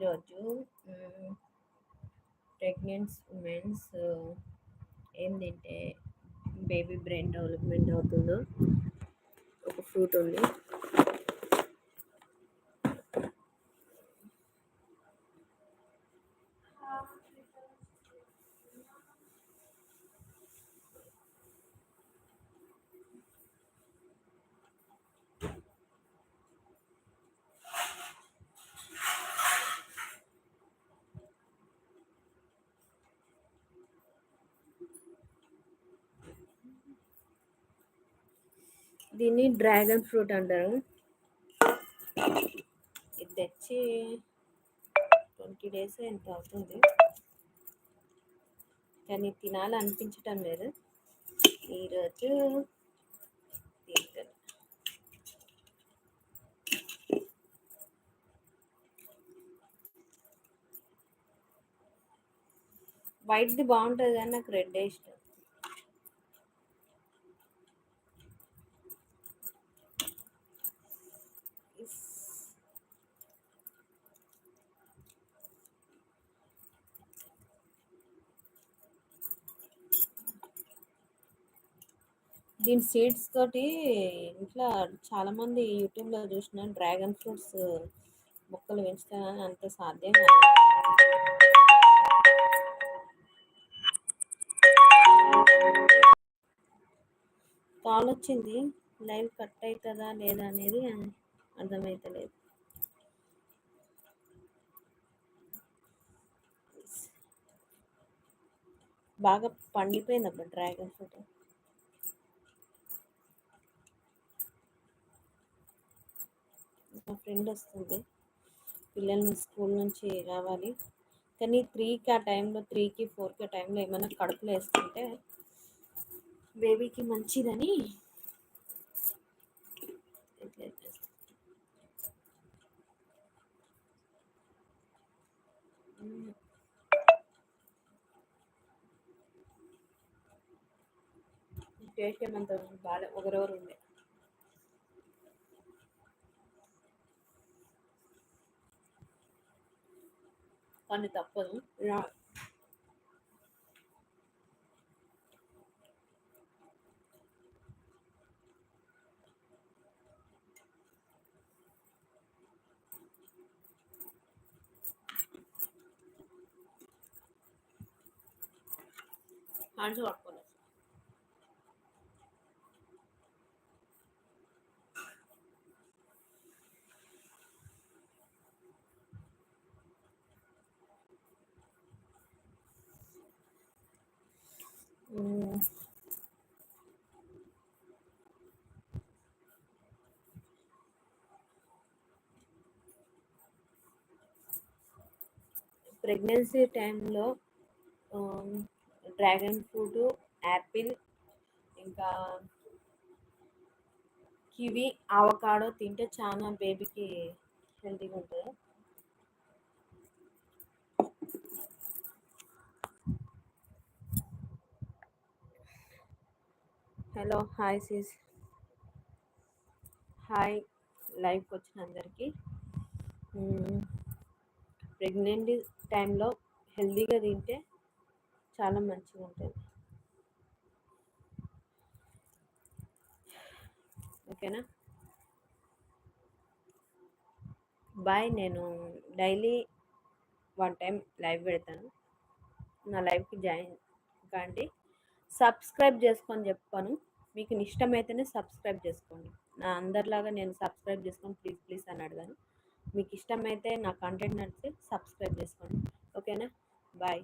ఈరోజు pregnants women's ఏం తింటే బేబీ బ్రెయిన్ డెవలప్మెంట్ అవుతుందో ఒక ఫ్రూట్ ఉంది. దీన్ని డ్రాగన్ ఫ్రూట్ అంటారు. ఇది తెచ్చి ట్వంటీ డేస్ ఎంత అవుతుంది. కానీ తినాలనిపించటం లేదు. ఈరోజు తింటాను వైట్ది బాగుంటుంది కానీ నాకు రెడ్ ఇష్టం. దీని సీడ్స్ తోటి ఇంట్లో చాలామంది యూట్యూబ్లో చూసిన డ్రాగన్ ఫ్రూట్స్ మొక్కలు పెంచుతానని అంత సాధ్యం కాదు. కాల్ వచ్చింది లైవ్ కట్ అవుతుందా లేదా అనేది అర్థమవుతలేదు బాగా పండిపోయింది అబ్బా డ్రాగన్ ఫ్రూట్. మా ఫ్రెండ్ వస్తుంది. పిల్లల్ని స్కూల్ నుంచి రావాలి. కానీ త్రీకి ఆ టైంలో త్రీకి ఫోర్కి ఆ టైంలో ఏమైనా కడుపులో వేసుకుంటే బేబీకి మంచిదని టేస్ట్ ఏమంత బాగా ఒకరెవరు ఉండే. con được tập vững rồi. Hãy subscribe pregnancy టైంలో డ్రాగన్ ఫ్రూట్ యాపిల్ ఇంకా కివి ఆవకాడో తింటే చాలా బేబీకి హెల్తీగా ఉంటుంది. Hello hi sis hi live వచ్చిన అందరికీ ప్రెగ్నెంట్ టైంలో హెల్తీగా తింటే చాలా మంచిగా ఉంటుంది ఓకేనా? బాయ్ నేను డైలీ వన్ టైం లైవ్ పెడతాను. నా లైవ్కి జాయిన్ కాండి. సబ్స్క్రైబ్ చేసుకొని చెప్పాను మీకు ఇష్టమైతేనే సబ్స్క్రైబ్ చేసుకోండి. నా అందరిలాగా నేను సబ్స్క్రైబ్ చేసుకొని ప్లీజ్ ప్లీజ్ అని అడిగాను. మీకు ఇష్టమైతే నా కంటెంట్ నచ్చితే సబ్స్క్రైబ్ చేసుకోండి. ఓకేనా బాయ్